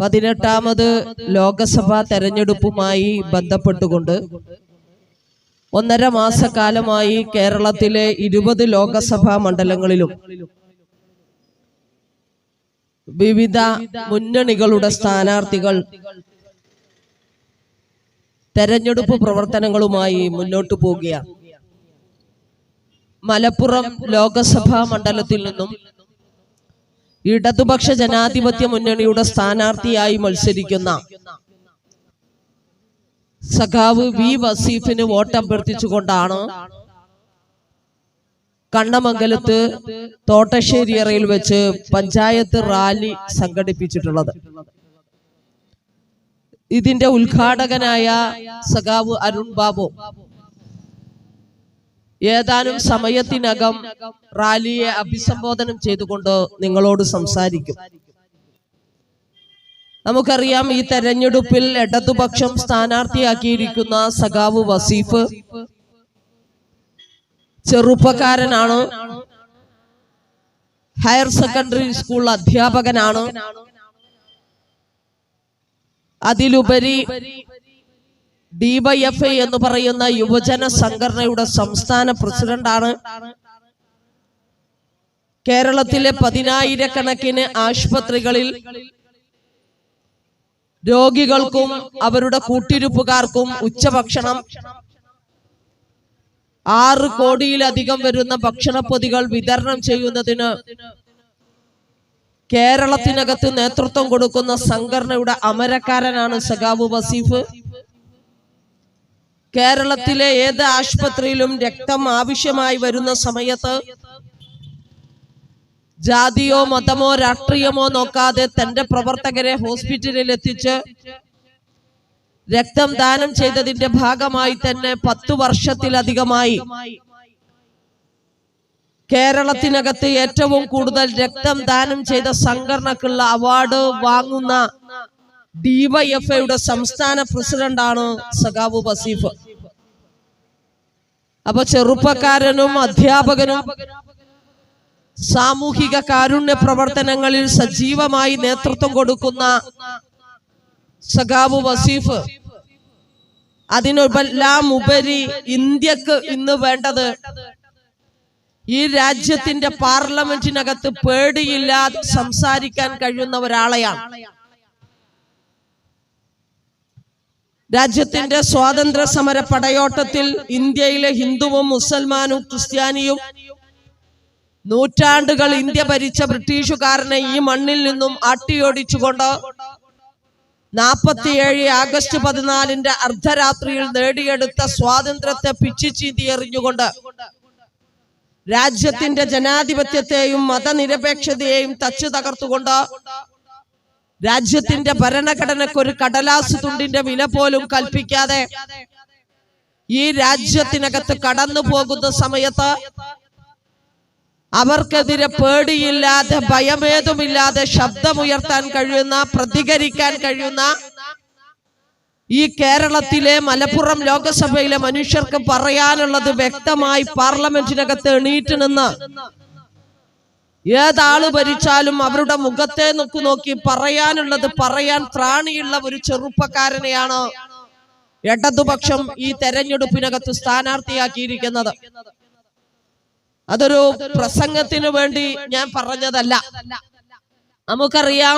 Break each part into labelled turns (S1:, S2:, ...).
S1: പതിനെട്ടാമത് ലോകസഭാ തെരഞ്ഞെടുപ്പുമായി ബന്ധപ്പെട്ടുകൊണ്ട് ഒന്നര മാസക്കാലമായി കേരളത്തിലെ ഇരുപത് ലോകസഭാ മണ്ഡലങ്ങളിലും വിവിധ മുന്നണികളുടെ സ്ഥാനാർത്ഥികൾ തെരഞ്ഞെടുപ്പ് പ്രവർത്തനങ്ങളുമായി മുന്നോട്ടു പോവുകയാണ്. മലപ്പുറം ലോകസഭാ മണ്ഡലത്തിൽ നിന്നും ഇടതുപക്ഷ ജനാധിപത്യ മുന്നണിയുടെ സ്ഥാനാർത്ഥിയായി മത്സരിക്കുന്ന സഖാവ് വി വസീഫിന് വോട്ട് അഭ്യർത്ഥിച്ചുകൊണ്ടാണ് കണ്ണമംഗലത്ത് തോട്ടശ്ശേരി തോട്ടശ്ശേരിയറയിൽ വെച്ച് പഞ്ചായത്ത് റാലി സംഘടിപ്പിച്ചിട്ടുള്ളത്. ഇതിന്റെ ഉദ്ഘാടകനായ സഖാവ് അരുൺ ബാബു. ഏതാനും സമയത്തിനകം റാലിയെ അഭിസംബോധനം ചെയ്തുകൊണ്ട് നിങ്ങളോട് സംസാരിക്കും. നമുക്കറിയാം ഈ തെരഞ്ഞെടുപ്പിൽ ഇടതുപക്ഷം സ്ഥാനാർത്ഥിയാക്കിയിരിക്കുന്ന സഖാവ് വസീഫ് ചെറുപ്പക്കാരനാണ്. ഹയർ സെക്കൻഡറി സ്കൂൾ അധ്യാപകനാണ്. അതിലുപരി ഡിവൈഎഫ്ഐ എന്ന് പറയുന്ന യുവജന സംഘടനയുടെ സംസ്ഥാന പ്രസിഡന്റാണ്. കേരളത്തിലെ പതിനായിരക്കണക്കിന് ആശുപത്രികളിൽ രോഗികൾക്കും അവരുടെ കൂട്ടിരിപ്പുകാർക്കും ഉച്ചഭക്ഷണം. ആറ് കോടിയിലധികം വരുന്ന ഭക്ഷണപ്പൊതികൾ വിതരണം ചെയ്യുന്നതിന് കേരളത്തിനകത്ത് നേതൃത്വം കൊടുക്കുന്ന സംഘടനയുടെ അമരക്കാരനാണ് സഖാബു വസീഫ്. കേരളത്തിലെ ഏത് ആശുപത്രിയിലും രക്തം ആവശ്യമായി വരുന്ന സമയത്ത് ജാതിയോ മതമോ രാഷ്ട്രീയമോ നോക്കാതെ തന്റെ പ്രവർത്തകരെ ഹോസ്പിറ്റലിൽ എത്തിച്ച് രക്തം ദാനം ചെയ്തതിന്റെ ഭാഗമായി തന്നെ പത്തു വർഷത്തിലധികമായി കേരളത്തിനകത്ത് ഏറ്റവും കൂടുതൽ രക്തം ദാനം ചെയ്ത സംഘടനക്കുള്ള അവാർഡ് വാങ്ങുന്ന ഡിവൈഎഫ്ഐയുടെ സംസ്ഥാന പ്രസിഡന്റാണ് സഖാബു ബസീഫ് അപ്പൊ ചെറുപ്പക്കാരനും അധ്യാപകനും സാമൂഹിക കാരുണ്യ പ്രവർത്തനങ്ങളിൽ സജീവമായി നേതൃത്വം കൊടുക്കുന്ന സഖാബു വസീഫ് അതിനെല്ലാം ഉപരി ഇന്ത്യയ്ക്ക് ഇന്ന് വേണ്ടത് ഈ രാജ്യത്തിന്റെ പാർലമെന്റിനകത്ത് പേടിയില്ലാതെ സംസാരിക്കാൻ കഴിയുന്ന ഒരാളെയാണ്. രാജ്യത്തിന്റെ സ്വാതന്ത്ര്യ സമര പടയോട്ടത്തിൽ ഇന്ത്യയിലെ ഹിന്ദുവും മുസൽമാനും ക്രിസ്ത്യാനിയും നൂറ്റാണ്ടുകൾ ഇന്ത്യ ഭരിച്ച ബ്രിട്ടീഷുകാരനെ ഈ മണ്ണിൽ നിന്നും ആട്ടിയോടിച്ചുകൊണ്ട് നാപ്പത്തിയേഴ് ആഗസ്റ്റ് പതിനാലിന്റെ അർദ്ധരാത്രിയിൽ നേടിയെടുത്ത സ്വാതന്ത്ര്യത്തെ പിച്ചിച്ചീന്തി എറിഞ്ഞുകൊണ്ട് രാജ്യത്തിന്റെ ജനാധിപത്യത്തെയും മതനിരപേക്ഷതയെയും തച്ചു തകർത്തുകൊണ്ട് രാജ്യത്തിന്റെ ഭരണഘടനയ്ക്ക് ഒരു കടലാസ് തുണ്ടിന്റെ വില പോലും കൽപ്പിക്കാതെ ഈ രാജ്യത്തിനകത്ത് കടന്നു പോകുന്ന സമയത്ത് അവർക്കെതിരെ പേടിയില്ലാതെ ഭയമേതുമില്ലാതെ ശബ്ദമുയർത്താൻ കഴിയുന്ന പ്രതികരിക്കാൻ കഴിയുന്ന ഈ കേരളത്തിലെ മലപ്പുറം ലോകസഭയിലെ മനുഷ്യർക്ക് പറയാനുള്ളത് വ്യക്തമായി പാർലമെന്റിനകത്ത് എണീറ്റ് നിന്ന് ഏതാൾ ഭരിച്ചാലും അവരുടെ മുഖത്തെ നോക്കി നോക്കി പറയാനുള്ളത് പറയാൻ ത്രാണിയുള്ള ഒരു ചെറുപ്പക്കാരനെയാണ് ഇടതുപക്ഷം ഈ തെരഞ്ഞെടുപ്പിനകത്ത് സ്ഥാനാർത്ഥിയാക്കിയിരിക്കുന്നത്. അതൊരു പ്രസംഗത്തിന് വേണ്ടി ഞാൻ പറഞ്ഞതല്ല. നമുക്കറിയാം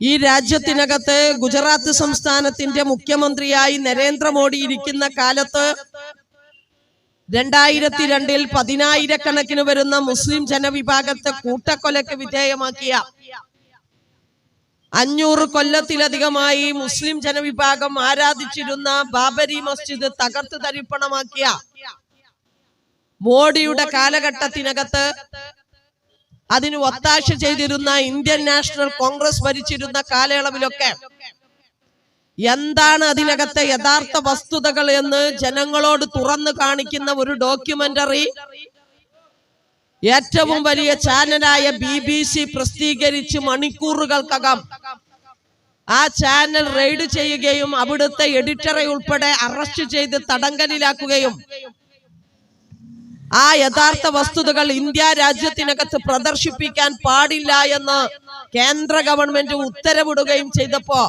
S1: ഈ രാജ്യത്തിനകത്ത് ഗുജറാത്ത് സംസ്ഥാനത്തിന്റെ മുഖ്യമന്ത്രിയായി നരേന്ദ്രമോദി ഇരിക്കുന്ന കാലത്ത് രണ്ടായിരത്തി രണ്ടിൽ പതിനായിരക്കണക്കിന് വരുന്ന മുസ്ലിം ജനവിഭാഗത്തെ കൂട്ടക്കൊലയ്ക്ക് വിധേയമാക്കിയ അഞ്ഞൂറ് കൊല്ലത്തിലധികമായി മുസ്ലിം ജനവിഭാഗം ആരാധിച്ചിരുന്ന ബാബരി മസ്ജിദ് തകർത്ത് തരിപ്പണമാക്കിയ മോഡിയുടെ കാലഘട്ടത്തിനകത്ത് അതിന് ഒത്താശ ചെയ്തിരുന്ന ഇന്ത്യൻ നാഷണൽ കോൺഗ്രസ് ഭരിച്ചിരുന്ന കാലയളവിലൊക്കെ എന്താണ് അതിനകത്തെ യഥാർത്ഥ വസ്തുതകൾ എന്ന് ജനങ്ങളോട് തുറന്നു കാണിക്കുന്ന ഒരു ഡോക്യുമെന്ററി? ഏറ്റവും വലിയ ചാനലായ ബി ബി സി പ്രസിദ്ധീകരിച്ച് മണിക്കൂറുകൾക്കകം ആ ചാനൽ റെയ്ഡ് ചെയ്യുകയും അവിടുത്തെ എഡിറ്ററെ ഉൾപ്പെടെ അറസ്റ്റ് ചെയ്ത് തടങ്കലിലാക്കുകയും ആ യഥാർത്ഥ വസ്തുതകൾ ഇന്ത്യ രാജ്യത്തിനകത്ത് പ്രദർശിപ്പിക്കാൻ പാടില്ല എന്ന് കേന്ദ്ര ഗവൺമെന്റ് ഉത്തരവിടുകയും ചെയ്തപ്പോ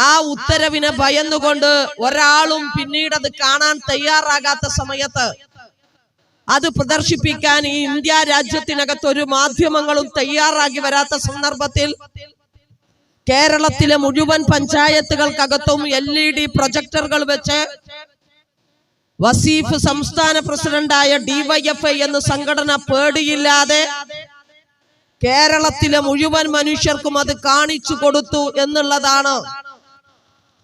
S1: ആ ഉത്തരവിനെ ഭയന്നുകൊണ്ട് ഒരാളും പിന്നീട് അത് കാണാൻ തയ്യാറാകാത്ത സമയത്ത് അത് പ്രദർശിപ്പിക്കാൻ ഈ ഇന്ത്യ രാജ്യത്തിനകത്ത് ഒരു മാധ്യമങ്ങളും തയ്യാറാക്കി വരാത്ത സന്ദർഭത്തിൽ കേരളത്തിലെ മുഴുവൻ പഞ്ചായത്തുകൾക്കകത്തും എൽ ഇ ഡി പ്രൊജക്ടറുകൾ വെച്ച് വസീഫ് സംസ്ഥാന പ്രസിഡന്റായ ഡിവൈഎഫ്ഐ എന്ന സംഘടന പേടിയില്ലാതെ കേരളത്തിലെ മുഴുവൻ മനുഷ്യർക്കും അത് കാണിച്ചു കൊടുത്തു എന്നുള്ളതാണ്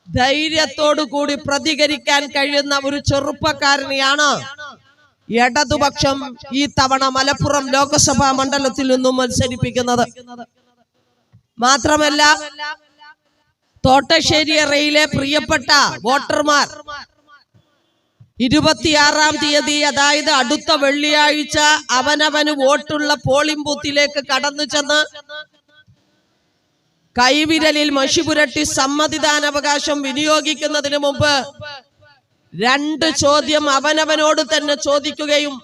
S1: ധൈര്യത്തോടു കൂടി പ്രതികരിക്കാൻ കഴിയുന്ന ഒരു ചെറുപ്പക്കാരനെയാണ് ഇടതുപക്ഷം ഈ തവണ മലപ്പുറം ലോകസഭാ മണ്ഡലത്തിൽ നിന്നും മത്സരിപ്പിക്കുന്നത്. മാത്രമല്ല തോട്ടശ്ശേരി അറയിലെ പ്രിയപ്പെട്ട വോട്ടർമാർ ഇരുപത്തിയാറാം തീയതി അതായത് അടുത്ത വെള്ളിയാഴ്ച അവനവന് വോട്ടുള്ള പോളിംഗ് ബൂത്തിലേക്ക് കടന്നു ചെന്ന് കൈവിരലിൽ മഷി പുരട്ടി സമ്മതിദാനാവകാശം വിനിയോഗിക്കുന്നതിന് മുമ്പ് രണ്ട് ചോദ്യം അവനവനോട് തന്നെ ചോദിക്കുകയും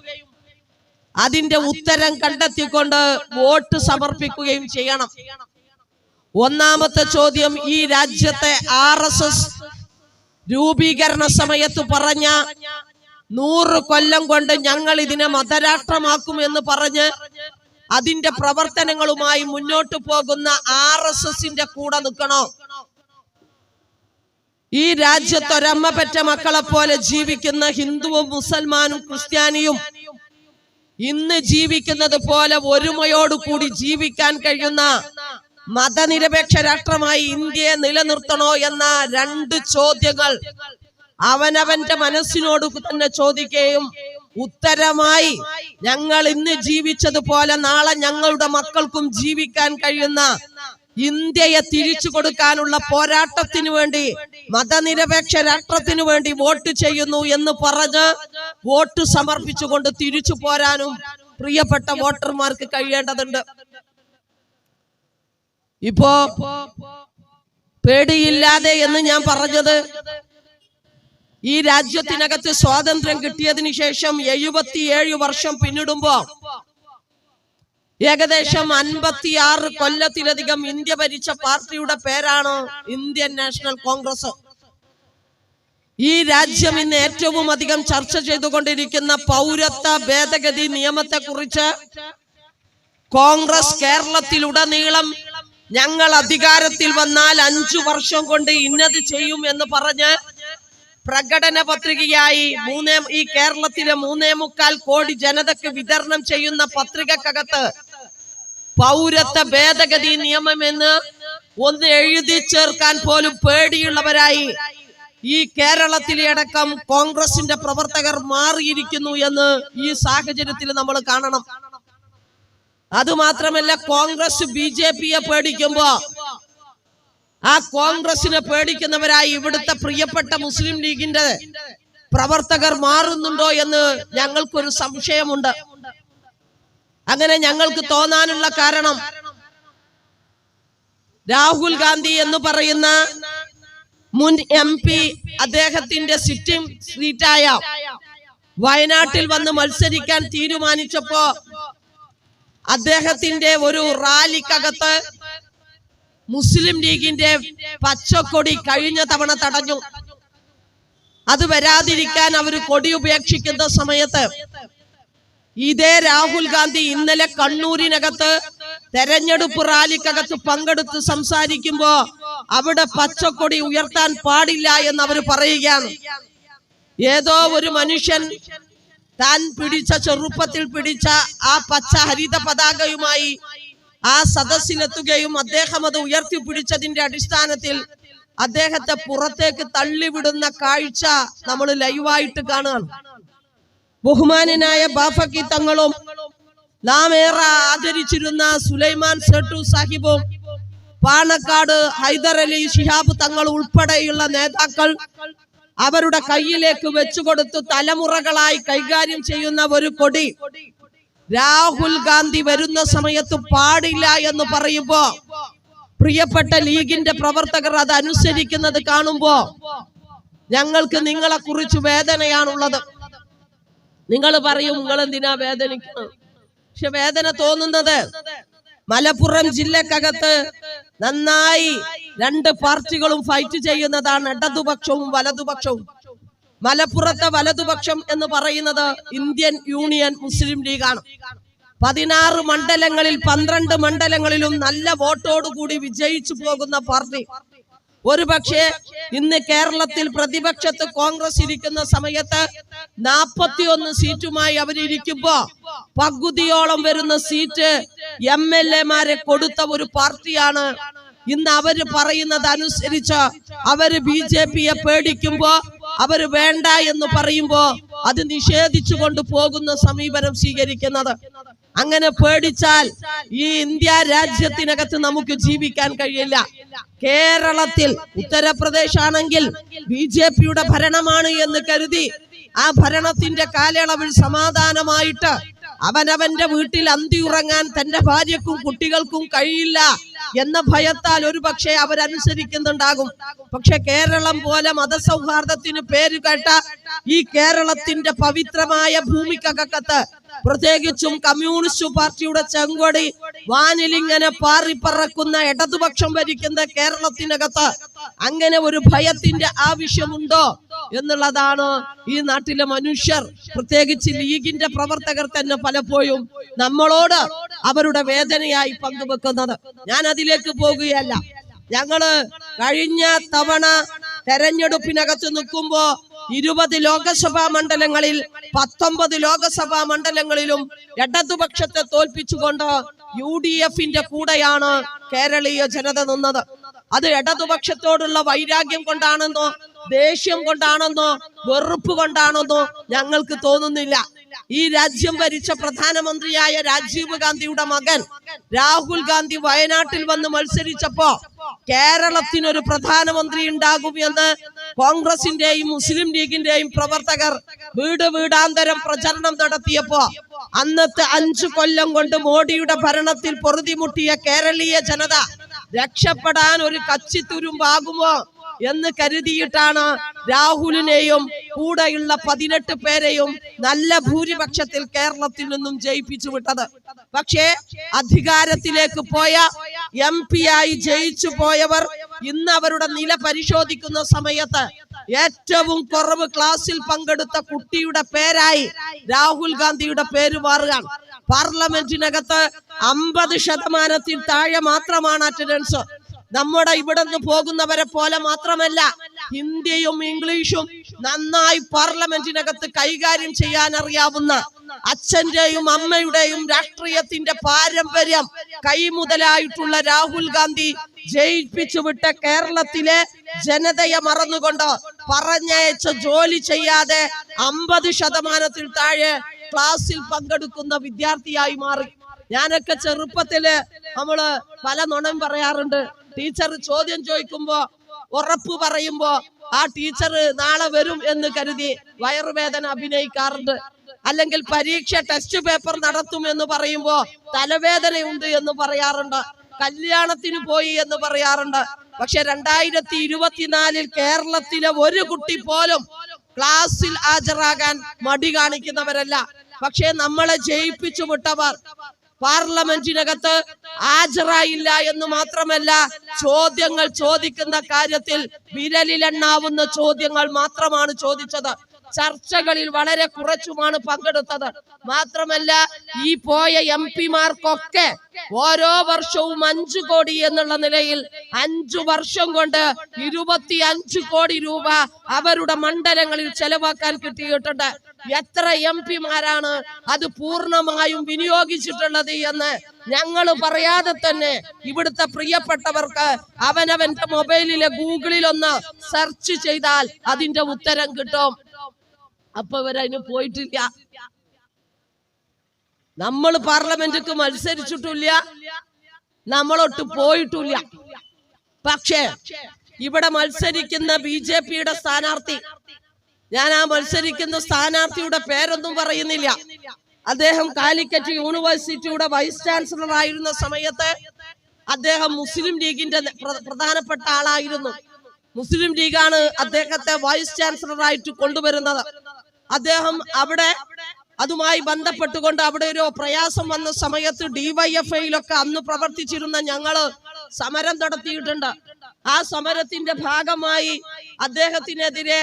S1: അതിന്റെ ഉത്തരം കണ്ടെത്തിക്കൊണ്ട് വോട്ട് സമർപ്പിക്കുകയും ചെയ്യണം. ഒന്നാമത്തെ ചോദ്യം ഈ രാജ്യത്തെ ആർ എസ് എസ് രൂപീകരണ സമയത്ത് പറഞ്ഞ നൂറ് കൊല്ലം കൊണ്ട് ഞങ്ങൾ ഇതിനെ മതരാഷ്ട്രമാക്കും എന്ന് പറഞ്ഞ് അതിന്റെ പ്രവർത്തനങ്ങളുമായി മുന്നോട്ട് പോകുന്ന ആർ എസ് എസിന്റെ കൂടെ നിൽക്കണോ? ഈ രാജ്യത്ത് ഒരമ്മ പെറ്റ മക്കളെ പോലെ ജീവിക്കുന്ന ഹിന്ദുവും മുസൽമാനും ക്രിസ്ത്യാനിയും ഇന്ന് ജീവിക്കുന്നത് പോലെ ഒരുമയോടുകൂടി ജീവിക്കാൻ കഴിയുന്ന മതനിരപേക്ഷ രാഷ്ട്രമായി ഇന്ത്യയെ നിലനിർത്തണോ എന്ന രണ്ട് ചോദ്യങ്ങൾ അവനവന്റെ മനസ്സിനോട് തന്നെ ചോദിക്കുകയും ഉത്തരമായി ഞങ്ങൾ ഇന്ന് ജീവിച്ചതുപോലെ നാളെ ഞങ്ങളുടെ മക്കൾക്കും ജീവിക്കാൻ കഴിയുന്ന ഇന്ത്യയെ തിരിച്ചു കൊടുക്കാനുള്ള പോരാട്ടത്തിന് വേണ്ടി മതനിരപേക്ഷ രാഷ്ട്രത്തിനു വേണ്ടി വോട്ട് ചെയ്യുന്നു എന്ന് പറഞ്ഞ് വോട്ട് സമർപ്പിച്ചുകൊണ്ട് തിരിച്ചു പോരാനും പ്രിയപ്പെട്ട വോട്ടർമാർക്ക് കഴിയേണ്ടതുണ്ട്. ഇപ്പോ പേടിയില്ലാതെ എന്ന് ഞാൻ പറഞ്ഞത് ഈ രാജ്യത്തിനകത്ത് സ്വാതന്ത്ര്യം കിട്ടിയതിന് ശേഷം എഴുപത്തിയേഴ് വർഷം പിന്നിടുമ്പോ ഏകദേശം അൻപത്തിയാറ് കൊല്ലത്തിലധികം ഇന്ത്യ ഭരിച്ച പാർട്ടിയുടെ പേരാണ് ഇന്ത്യൻ നാഷണൽ കോൺഗ്രസ്. ഈ രാജ്യം ഇന്ന് ഏറ്റവും അധികം ചർച്ച ചെയ്തുകൊണ്ടിരിക്കുന്ന പൗരത്വ ഭേദഗതി നിയമത്തെ കുറിച്ച് കോൺഗ്രസ് കേരളത്തിലുടനീളം ഞങ്ങൾ അധികാരത്തിൽ വന്നാൽ അഞ്ചു വർഷം കൊണ്ട് ഇന്നത് ചെയ്യും എന്ന് പറഞ്ഞ് പ്രകടന പത്രികയായി മൂന്നേ ഈ കേരളത്തിലെ മൂന്നേ മുക്കാൽ കോടി ജനതയ്ക്ക് വിതരണം ചെയ്യുന്ന പത്രികക്കകത്ത് പൗരത്വ ഭേദഗതി നിയമം എന്ന് ഒന്ന് എഴുതി ചേർക്കാൻ പോലും പേടിയുള്ളവരായി ഈ കേരളത്തിലെ അടക്കം കോൺഗ്രസിന്റെ പ്രവർത്തകർ മാറിയിരിക്കുന്നു എന്ന് ഈ സാഹചര്യത്തിൽ നമ്മൾ കാണണം. അതുമാത്രമല്ല കോൺഗ്രസ് ബി ജെ പിയെ പേടിക്കുമ്പോ ആ കോൺഗ്രസിനെ പേടിക്കുന്നവരായി ഇവിടുത്തെ പ്രിയപ്പെട്ട മുസ്ലിം ലീഗിന്റെ പ്രവർത്തകർ മാറുന്നുണ്ടോ എന്ന് ഞങ്ങൾക്കൊരു സംശയമുണ്ട്. അങ്ങനെ ഞങ്ങൾക്ക് തോന്നാനുള്ള കാരണം രാഹുൽ ഗാന്ധി എന്ന് പറയുന്ന മുൻ എം പി അദ്ദേഹത്തിന്റെ സിറ്റിംഗ് സീറ്റായ വയനാട്ടിൽ വന്ന് മത്സരിക്കാൻ തീരുമാനിച്ചപ്പോ അദ്ദേഹത്തിന്റെ ഒരു റാലിക്കകത്ത് മുസ്ലിം ലീഗിന്റെ പച്ചക്കൊടി കഴിഞ്ഞ തവണ തടഞ്ഞു. അത് വരാതിരിക്കാൻ അവർ കൊടി ഉപേക്ഷിക്കുന്ന സമയത്ത് ഇതേ രാഹുൽ ഗാന്ധി ഇന്നലെ കണ്ണൂരിനകത്ത് തെരഞ്ഞെടുപ്പ് റാലിക്കകത്ത് പങ്കെടുത്ത് സംസാരിക്കുമ്പോ അവിടെ പച്ചക്കൊടി ഉയർത്താൻ പാടില്ല എന്ന് അവർ പറയുകയാണ്. ഏതോ ഒരു മനുഷ്യൻ താൻ പിടിച്ച ചെറുപ്പത്തിൽ പിടിച്ച ആ പച്ച ഹരിത പതാകയുമായി ആ സദസ്സിലെത്തുകയും അദ്ദേഹം അത് ഉയർത്തിപ്പിടിച്ചതിന്റെ അടിസ്ഥാനത്തിൽ അദ്ദേഹത്തെ പുറത്തേക്ക് തള്ളിവിടുന്ന കാഴ്ച നമ്മൾ ലൈവായിട്ട് കാണുകയാണ്. ബഹുമാനായ ബാഫക്കി തങ്ങളും നാം ഏറെ ആദരിച്ചിരുന്ന സുലൈമാൻ സെട്ടു സാഹിബും പാണക്കാട് ഹൈദർ അലി ശിഹാബ് തങ്ങൾ ഉൾപ്പെടെയുള്ള നേതാക്കൾ അവരുടെ കയ്യിലേക്ക് വെച്ചുകൊടുത്ത് തലമുറകളായി കൈകാര്യം ചെയ്യുന്ന ഒരു കൊടി. രാഹുൽ ഗാന്ധി വരുന്ന സമയത്ത് പാടില്ല എന്ന് പറയുമ്പോ പ്രിയപ്പെട്ട ലീഗിന്റെ പ്രവർത്തകർ അത് അനുസരിക്കുന്നത് കാണുമ്പോ ഞങ്ങൾക്ക് നിങ്ങളെ കുറിച്ച് വേദനയാണുള്ളത്. നിങ്ങൾ പറയും നിങ്ങൾ എന്തിനാ വേദനിക്കുന്നത്? പക്ഷെ വേദന തോന്നുന്നത് മലപ്പുറം ജില്ലക്കകത്ത് നന്നായി രണ്ട് പാർട്ടികളും ഫൈറ്റ് ചെയ്യുന്നതാണ് ഇടതുപക്ഷവും വലതുപക്ഷവും. മലപ്പുറത്തെ വലതുപക്ഷം എന്ന് പറയുന്നത് ഇന്ത്യൻ യൂണിയൻ മുസ്ലിം ലീഗാണ്. പതിനാറ് മണ്ഡലങ്ങളിൽ പന്ത്രണ്ട് മണ്ഡലങ്ങളിലും നല്ല വോട്ടോടുകൂടി വിജയിച്ചു പോകുന്ന പാർട്ടി. ഒരു പക്ഷേ ഇന്ന് കേരളത്തിൽ പ്രതിപക്ഷത്ത് കോൺഗ്രസ് ഇരിക്കുന്ന സമയത്ത് നാപ്പത്തിയൊന്ന് സീറ്റുമായി അവരിയ്ക്കുമ്പോ പകുതിയോളം വരുന്ന സീറ്റ് എം എൽ എമാരെ കൊടുത്ത ഒരു പാർട്ടിയാണ് ഇന്ന് അവർ പറയുന്നത് അനുസരിച്ച് അവർ ബി ജെ പിയെ പേടിക്കുമ്പോ അവർ വേണ്ട എന്ന് പറയുമ്പോ അത് നിഷേധിച്ചു കൊണ്ട് പോകുന്ന സമീപനം സ്വീകരിക്കുന്നത്. അങ്ങനെ പേടിച്ചാൽ ഈ ഇന്ത്യ രാജ്യത്തിനകത്ത് നമുക്ക് ജീവിക്കാൻ കഴിയില്ല. കേരളത്തിൽ ഉത്തർപ്രദേശ് ആണെങ്കിൽ ബി ജെ പിയുടെ ഭരണമാണ് എന്ന് കരുതി ആ ഭരണത്തിന്റെ കാലയളവിൽ സമാധാനമായിട്ട് അവനവന്റെ വീട്ടിൽ അന്തി ഉറങ്ങാൻ തന്റെ ഭാര്യക്കും കുട്ടികൾക്കും കഴിയില്ല. എന്ന ഭയത്താൽ ഒരു പക്ഷേ അവരനുസരിക്കുന്നുണ്ടാകും. പക്ഷെ കേരളം പോലെ മതസൗഹാർദ്ദത്തിന് പേര് കേട്ട ഈ കേരളത്തിന്റെ പവിത്രമായ ഭൂമിക്കകത്ത് പ്രത്യേകിച്ചും കമ്മ്യൂണിസ്റ്റ് പാർട്ടിയുടെ ചെങ്കൊടി വാനിലിങ്ങനെ പാറിപ്പറക്കുന്ന ഇടതുപക്ഷം ഭരിക്കുന്ന കേരളത്തിനകത്ത് അങ്ങനെ ഒരു ഭയത്തിന്റെ ആവശ്യമുണ്ടോ എന്നുള്ളതാണ് ഈ നാട്ടിലെ മനുഷ്യർ പ്രത്യേകിച്ച് ലീഗിന്റെ പ്രവർത്തകർ തന്നെ പലപ്പോഴും നമ്മളോട് അവരുടെ വേദനയായി പങ്കുവെക്കുന്നത്. ഞാൻ അതിലേക്ക് പോകുകയല്ല. ഞങ്ങൾ കഴിഞ്ഞ തവണ തെരഞ്ഞെടുപ്പിനകത്ത് നിൽക്കുമ്പോ ഇരുപത് ലോകസഭാ മണ്ഡലങ്ങളിൽ പത്തൊമ്പത് ലോകസഭാ മണ്ഡലങ്ങളിലും ഇടതുപക്ഷത്തെ തോൽപ്പിച്ചുകൊണ്ട് യു ഡി എഫിന്റെ കൂടെയാണ് കേരളീയ ജനത നിന്നത്. അത് ഇടതുപക്ഷത്തോടുള്ള വൈരാഗ്യം കൊണ്ടാണെന്നോ ദേഷ്യം കൊണ്ടാണെന്നോ വെറുപ്പ് കൊണ്ടാണെന്നോ ഞങ്ങൾക്ക് തോന്നുന്നില്ല. ഈ രാജ്യം ഭരിച്ച പ്രധാനമന്ത്രിയായ രാജീവ് ഗാന്ധിയുടെ മകൻ രാഹുൽ ഗാന്ധി വയനാട്ടിൽ വന്ന് മത്സരിച്ചപ്പോ കേരളത്തിനൊരു പ്രധാനമന്ത്രി ഉണ്ടാകും എന്ന് കോൺഗ്രസിന്റെയും മുസ്ലിം ലീഗിന്റെയും പ്രവർത്തകർ വീട് വീടാന്തരം പ്രചരണം നടത്തിയപ്പോ അന്നത്തെ അഞ്ചു കൊല്ലം കൊണ്ട് മോഡിയുടെ ഭരണത്തിൽ പൊറുതിമുട്ടിയ കേരളീയ ജനത രക്ഷപ്പെടാൻ ഒരു കച്ചിത്തുരുമ്പാകുമോ എന്ന് കരുതിയിട്ടാണ് രാഹുലിനെയും കൂടെയുള്ള പതിനെട്ട് പേരെയും നല്ല ഭൂരിപക്ഷത്തിൽ കേരളത്തിൽ നിന്നും ജയിപ്പിച്ചു വിട്ടത്. പക്ഷേ അധികാരത്തിലേക്ക് പോയ എം ആയി ജയിച്ചു പോയവർ ഇന്ന് അവരുടെ നില പരിശോധിക്കുന്ന സമയത്ത് ഏറ്റവും കുറവ് ക്ലാസ്സിൽ പങ്കെടുത്ത കുട്ടിയുടെ പേരായി രാഹുൽ ഗാന്ധിയുടെ പേര് മാറുകയാണ്. പാർലമെന്റിനകത്ത് അമ്പത് ശതമാനത്തിൽ താഴെ മാത്രമാണ് അറ്റൻഡൻസ്. നമ്മുടെ ഇവിടെ നിന്ന് പോകുന്നവരെ പോലെ മാത്രമല്ല ഹിന്ദിയും ഇംഗ്ലീഷും നന്നായി പാർലമെന്റിനകത്ത് കൈകാര്യം ചെയ്യാൻ അറിയാവുന്ന അച്ഛന്റെയും അമ്മയുടെയും രാഷ്ട്രീയത്തിന്റെ പാരമ്പര്യം കൈമുതലായിട്ടുള്ള രാഹുൽ ഗാന്ധി ജയിപ്പിച്ചു വിട്ട കേരളത്തിലെ ജനതയെ മറന്നുകൊണ്ട് പറഞ്ഞയച്ച ജോലി ചെയ്യാതെ അമ്പത് ശതമാനത്തിൽ താഴെ ക്ലാസ്സിൽ പങ്കെടുക്കുന്ന വിദ്യാർത്ഥിയായി മാറി. ഞാനൊക്കെ ചെറുപ്പത്തിൽ നമ്മൾ പല നുണം പറയാറുണ്ട് ടീച്ചർ ചോദ്യം ചോദിക്കുമ്പോ ഉറപ്പ് പറയുമ്പോ ആ ടീച്ചർ നാളെ വരും എന്ന് കരുതി വയറുവേദന അഭിനയിക്കാറുണ്ട്. അല്ലെങ്കിൽ പരീക്ഷ ടെസ്റ്റ് പേപ്പർ നടത്തും എന്ന് പറയുമ്പോ തലവേദനയുണ്ട് എന്ന് പറയാറുണ്ട്. കല്യാണത്തിന് പോയി എന്ന് പറയാറുണ്ട്. പക്ഷെ രണ്ടായിരത്തി ഇരുപത്തിനാലിൽ കേരളത്തിലെ ഒരു കുട്ടി പോലും ക്ലാസ്സിൽ ഹാജരാകാൻ മടി കാണിക്കുന്നവരല്ല. പക്ഷെ നമ്മളെ ജയിപ്പിച്ചു വിട്ടവർ പാർലമെന്റിനകത്ത് ഹാജരായില്ല എന്ന് മാത്രമല്ല ചോദ്യങ്ങൾ ചോദിക്കുന്ന കാര്യത്തിൽ വിരലിലെണ്ണാവുന്ന ചോദ്യങ്ങൾ മാത്രമാണ് ചോദിച്ചത്. ചർച്ചകളിൽ വളരെ കുറച്ചുമാണ് പങ്കെടുത്തത്. മാത്രമല്ല ഈ പോയ എം പിമാർക്കൊക്കെ ഓരോ വർഷവും അഞ്ചു കോടി എന്നുള്ള നിലയിൽ അഞ്ചു വർഷം കൊണ്ട് ഇരുപത്തി അഞ്ചു കോടി രൂപ അവരുടെ മണ്ഡലങ്ങളിൽ ചെലവാക്കാൻ കിട്ടിയിട്ടുണ്ട്. എത്ര എം പിമാരാണ് അത് പൂർണമായും വിനിയോഗിച്ചിട്ടുള്ളത് എന്ന് ഞങ്ങൾ പറയാതെ തന്നെ ഇവിടുത്തെ പ്രിയപ്പെട്ടവർക്ക് അവനവന്റെ മൊബൈലിലെ ഗൂഗിളിൽ ഒന്ന് സെർച്ച് ചെയ്താൽ അതിന്റെ ഉത്തരം കിട്ടും. അപ്പൊ ഇവരതിന് പോയിട്ടില്ല. നമ്മൾ പാർലമെന്റിക്ക് മത്സരിച്ചിട്ടില്ല. നമ്മളൊട്ട് പോയിട്ടില്ല. പക്ഷേ ഇവിടെ മത്സരിക്കുന്ന ബി ജെ പിയുടെ സ്ഥാനാർത്ഥി ഞാൻ ആ മത്സരിക്കുന്ന സ്ഥാനാർത്ഥിയുടെ പേരൊന്നും പറയുന്നില്ല. അദ്ദേഹം കാലിക്കറ്റ് യൂണിവേഴ്സിറ്റിയുടെ വൈസ് ചാൻസലർ ആയിരുന്ന സമയത്ത് അദ്ദേഹം മുസ്ലിം ലീഗിന്റെ പ്രധാനപ്പെട്ട ആളായിരുന്നു. മുസ്ലിം ലീഗാണ് അദ്ദേഹത്തെ വൈസ് ചാൻസലർ ആയിട്ട് കൊണ്ടുവരുന്നത്. അദ്ദേഹം അവിടെ അതുമായി ബന്ധപ്പെട്ടുകൊണ്ട് അവിടെ ഒരു പ്രയാസം വന്ന സമയത്ത് ഡിവൈഎഫ്ഐയിലൊക്കെ അന്ന് പ്രവർത്തിച്ചിരുന്ന ഞങ്ങൾ സമരം നടത്തിയിട്ടുണ്ട്. ആ സമരത്തിന്റെ ഭാഗമായി അദ്ദേഹത്തിനെതിരെ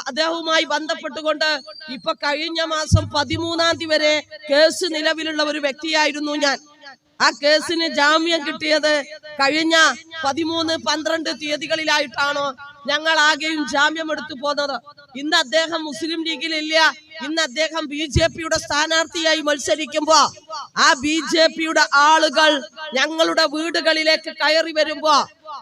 S1: അദ്ദേഹവുമായി ബന്ധപ്പെട്ടുകൊണ്ട് ഇപ്പൊ കഴിഞ്ഞ മാസം പതിമൂന്നാം തീയതി വരെ കേസ് നിലവിലുള്ള ഒരു വ്യക്തിയായിരുന്നു ഞാൻ. ആ കേസിന് ജാമ്യം കിട്ടിയത് കഴിഞ്ഞ പതിമൂന്ന് പന്ത്രണ്ട് തീയതികളിലായിട്ടാണ് ഞങ്ങൾ ആകെയും ജാമ്യം എടുത്തു പോന്നത്. ഇന്ന് അദ്ദേഹം മുസ്ലിം ലീഗിലില്ല ഇന്ന് അദ്ദേഹം ബി ജെ പിയുടെ സ്ഥാനാർത്ഥിയായി മത്സരിക്കുമ്പോ ആ ബി ജെ പിയുടെ ആളുകൾ ഞങ്ങളുടെ വീടുകളിലേക്ക് കയറി വരുമ്പോ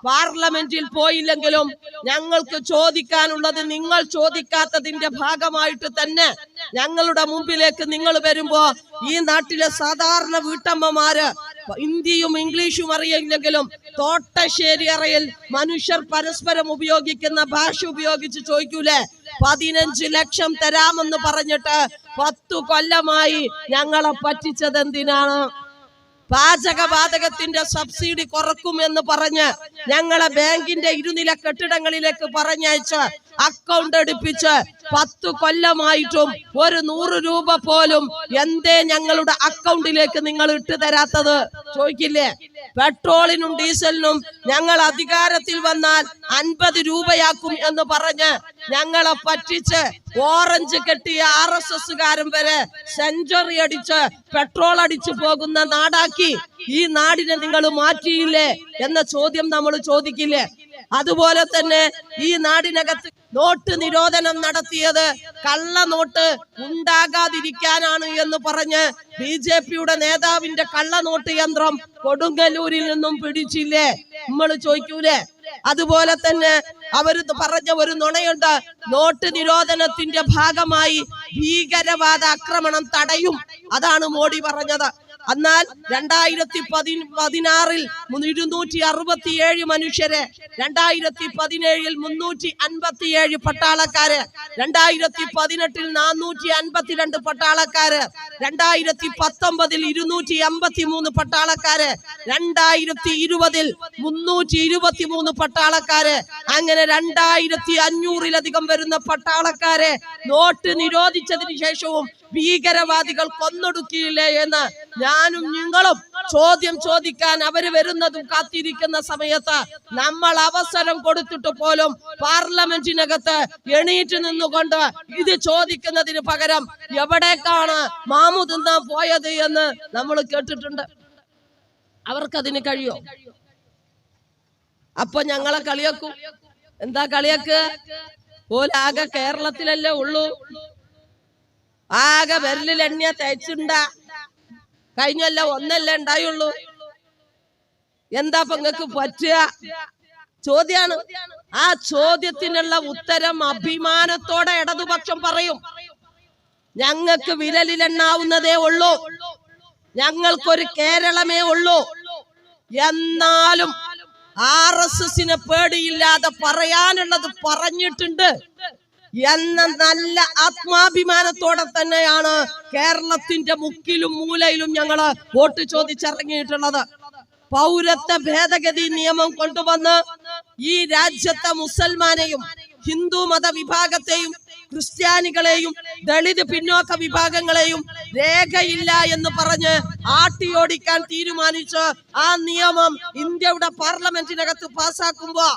S1: പാർലമെന്റിൽ പോയില്ലെങ്കിലും ഞങ്ങൾക്ക് ചോദിക്കാനുള്ളത് നിങ്ങൾ ചോദിക്കാത്തതിന്റെ ഭാഗമായിട്ട് തന്നെ ഞങ്ങളുടെ മുമ്പിലേക്ക് നിങ്ങൾ വരുമ്പോ ഈ നാട്ടിലെ സാധാരണ വീട്ടമ്മമാര് ഹിന്ദിയും ഇംഗ്ലീഷും അറിയില്ലെങ്കിലും തോട്ടശ്ശേരി അറയിൽ മനുഷ്യർ പരസ്പരം ഉപയോഗിക്കുന്ന ഭാഷ ഉപയോഗിച്ച് ചോദിക്കൂലേ? പതിനഞ്ച് ലക്ഷം തരാമെന്ന് പറഞ്ഞിട്ട് പത്തു കൊല്ലമായി ഞങ്ങളെ പറ്റിച്ചത് എന്തിനാണ് പാചകവാതകത്തിന്റെ സബ്സിഡി കുറക്കുമെന്ന് പറഞ്ഞ് ഞങ്ങളെ ബാങ്കിന്റെ ഇരുനില കെട്ടിടങ്ങളിലേക്ക് പറഞ്ഞയച്ച് അക്കൗണ്ട് എടുപ്പിച്ച് പത്ത് കൊല്ലമായിട്ടും ഒരു നൂറ് രൂപ പോലും എന്തേ ഞങ്ങളുടെ അക്കൗണ്ടിലേക്ക് നിങ്ങൾ ഇട്ട് തരാത്തത്? ചോദിക്കില്ലേ? പെട്രോളിനും ഡീസലിനും ഞങ്ങൾ അധികാരത്തിൽ വന്നാൽ അൻപത് രൂപയാക്കും എന്ന് പറഞ്ഞ് ഞങ്ങളെ പറ്റിച്ച് ഓറഞ്ച് കെട്ടിയ ആർ എസ് എസ്സുകാരൻ വരെ സെഞ്ചുറി അടിച്ച് പെട്രോൾ അടിച്ചു പോകുന്ന നാടാക്കി ഈ നാടിനെ നിങ്ങൾ മാറ്റിയില്ലേ? എന്ന ചോദ്യം നമ്മൾ ചോദിക്കില്ലേ? അതുപോലെ തന്നെ ഈ നാടിനകത്ത് നോട്ട് നിരോധനം നടത്തിയത് കള്ള നോട്ട് ഉണ്ടാകാതിരിക്കാനാണ് എന്ന് പറഞ്ഞ് ബി ജെ പിയുടെ നേതാവിന്റെ കള്ളനോട്ട് യന്ത്രം കൊടുങ്ങല്ലൂരിൽ നിന്നും പിടിച്ചില്ലേ? നമ്മൾ ചോദിക്കൂലേ അതുപോലെ തന്നെ അവർ പറഞ്ഞ ഒരു നുണയുണ്ട്. നോട്ട് നിരോധനത്തിന്റെ ഭാഗമായി ഭീകരവാദ ആക്രമണം തടയും. അതാണ് മോഡി പറഞ്ഞത്. എന്നാൽ രണ്ടായിരത്തി പതി പതിനാറിൽ ഇരുന്നൂറ്റി അറുപത്തിയേഴ് മനുഷ്യരെ രണ്ടായിരത്തി പതിനേഴിൽ മുന്നൂറ്റി അൻപത്തിയേഴ് പട്ടാളക്കാര് രണ്ടായിരത്തി പതിനെട്ടിൽ നാനൂറ്റി അൻപത്തിരണ്ട് പട്ടാളക്കാര് രണ്ടായിരത്തി പത്തൊമ്പതിൽ ഇരുന്നൂറ്റി എൺപത്തി മൂന്ന് പട്ടാളക്കാര് രണ്ടായിരത്തി ഇരുപതിൽ മുന്നൂറ്റി ഇരുപത്തി മൂന്ന് പട്ടാളക്കാര് അങ്ങനെ രണ്ടായിരത്തി അഞ്ഞൂറിലധികം വരുന്ന പട്ടാളക്കാരെ നോട്ട് നിരോധിച്ചതിന് ശേഷവും ഭീകരവാദികൾ കൊന്നൊടുക്കിയില്ലേ എന്ന് ഞാനും നിങ്ങളും ചോദ്യം ചോദിക്കാൻ അവർ വരുന്നതും കാത്തിരിക്കുന്ന സമയത്ത് നമ്മൾ അവസരം കൊടുത്തിട്ട് പോലും പാർലമെന്റിനകത്ത് എണീറ്റ് നിന്നുകൊണ്ട് ഇത് ചോദിക്കുന്നതിന് പകരം എവിടേക്കാണ് മാമുതിന്ന പോയത് എന്ന് നമ്മൾ കേട്ടിട്ടുണ്ട്. അവർക്കതിന് കഴിയോ? അപ്പൊ ഞങ്ങളെ കളിയാക്കും. എന്താ കളിയാക്ക്? ഓലാകെ കേരളത്തിലല്ലേ ഉള്ളൂ. ആകെ വിരലിൽ എണ്ണിയ തേച്ചുണ്ട. കഴിഞ്ഞല്ല ഒന്നല്ലേ ഉണ്ടായുള്ളൂ. എന്താ പങ്കക്ക് പറ്റുക? ചോദ്യാണ്. ആ ചോദ്യത്തിനുള്ള ഉത്തരം അഭിമാനത്തോടെ ഇടതുപക്ഷം പറയും. ഞങ്ങൾക്ക് വിരലിലെണ്ണാവുന്നതേ ഉള്ളൂ. ഞങ്ങൾക്കൊരു കേരളമേ ഉള്ളൂ. എന്നാലും ആർ എസ് എസിനെ പേടിയില്ലാതെ പറയാനുള്ളത് പറഞ്ഞിട്ടുണ്ട്. എന്ന നല്ല ആത്മാഭിമാനത്തോടെ തന്നെയാണ് കേരളത്തിന്റെ മുക്കിലും മൂലയിലും ഞങ്ങൾ വോട്ട് ചോദിച്ചിറങ്ങിയിട്ടുള്ളത്. പൗരത്വ ഭേദഗതി നിയമം കൊണ്ടുവന്ന് ഈ രാജ്യത്തെ മുസൽമാനെയും ഹിന്ദു മത വിഭാഗത്തെയും ക്രിസ്ത്യാനികളെയും ദളിത് പിന്നോക്ക വിഭാഗങ്ങളെയും രേഖയില്ല എന്ന് പറഞ്ഞ് ആട്ടിയോടിക്കാൻ തീരുമാനിച്ച് ആ നിയമം ഇന്ത്യയുടെ പാർലമെന്റിനകത്ത് പാസ്സാക്കുമ്പോ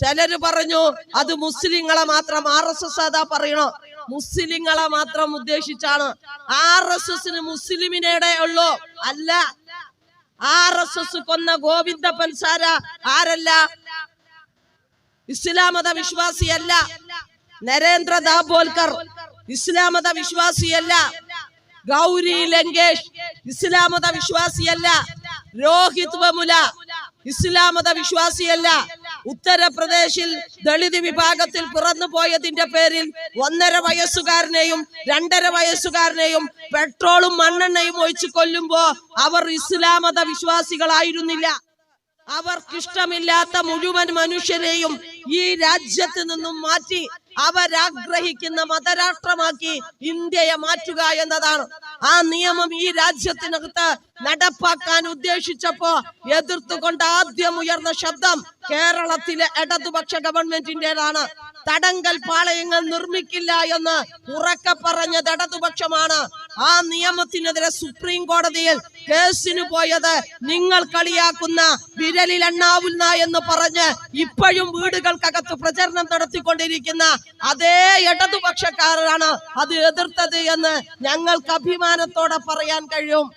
S1: ചിലര് പറഞ്ഞു അത് മുസ്ലിങ്ങളെ മാത്രം ആർ എസ് എസ് അതാ പറയണോ? മുസ്ലിങ്ങളെ മാത്രം ഉദ്ദേശിച്ചാണ്. ആർ എസ് എസിന് മുസ്ലിമിനെ ഉള്ളൂ. അല്ല. ആർ എസ് എസ് കൊന്ന ഗോവിന്ദ പൻസാര ആരല്ല? ഇസ്ലാം മത വിശ്വാസിയല്ല. നരേന്ദ്ര ദാബോൽക്കർ ഇസ്ലാം മത വിശ്വാസിയല്ല. ഗൗരി ലങ്കേഷ് ഇസ്ലാം മത വിശ്വാസിയല്ല. രോഹിത് വമുല ഇസ്ലാം മത വിശ്വാസിയല്ല. ഉത്തർപ്രദേശിൽ ദളിത് വിഭാഗത്തിൽ പിറന്നു പോയതിന്റെ പേരിൽ ഒന്നര വയസ്സുകാരനെയും രണ്ടര വയസ്സുകാരനെയും പെട്രോളും മണ്ണെണ്ണയും ഒഴിച്ചു കൊല്ലുമ്പോ അവർ ഇസ്ലാമത വിശ്വാസികളായിരുന്നില്ല. അവർക്കിഷ്ടമില്ലാത്ത മുഴുവൻ മനുഷ്യരെയും ഈ രാജ്യത്ത് നിന്നും മാറ്റി അവരാഗ്രഹിക്കുന്ന മതരാഷ്ട്രമാക്കി ഇന്ത്യയെ മാറ്റുക എന്നതാണ്. ആ നിയമം ഈ രാജ്യത്തിനകത്ത് നടപ്പാക്കാൻ ഉദ്ദേശിച്ചപ്പോ എതിർത്തുകൊണ്ട് ആദ്യം ഉയർന്ന ശബ്ദം കേരളത്തിലെ ഇടതുപക്ഷ ഗവൺമെന്റിന്റേതാണ്. തടങ്കൽ പാളയങ്ങൾ നിർമ്മിക്കില്ല എന്ന് ഉറക്കെ പറഞ്ഞത് ഇടതുപക്ഷമാണ് ആ നിയമത്തിനെതിരെ സുപ്രീം കോടതിയിൽ കേസിന് പോയത് നിങ്ങൾ കളിയാക്കുന്ന വിരലിൽ എണ്ണാവുന്ന എന്ന് പറഞ്ഞ് ഇപ്പോഴും വീടുകൾക്കകത്ത് പ്രചരണം നടത്തിക്കൊണ്ടിരിക്കുന്ന അതേ ഇടതുപക്ഷക്കാരാണ് അത് എതിർത്തത് എന്ന് ഞങ്ങൾക്ക് അഭിമാനത്തോടെ പറയാൻ കഴിയും.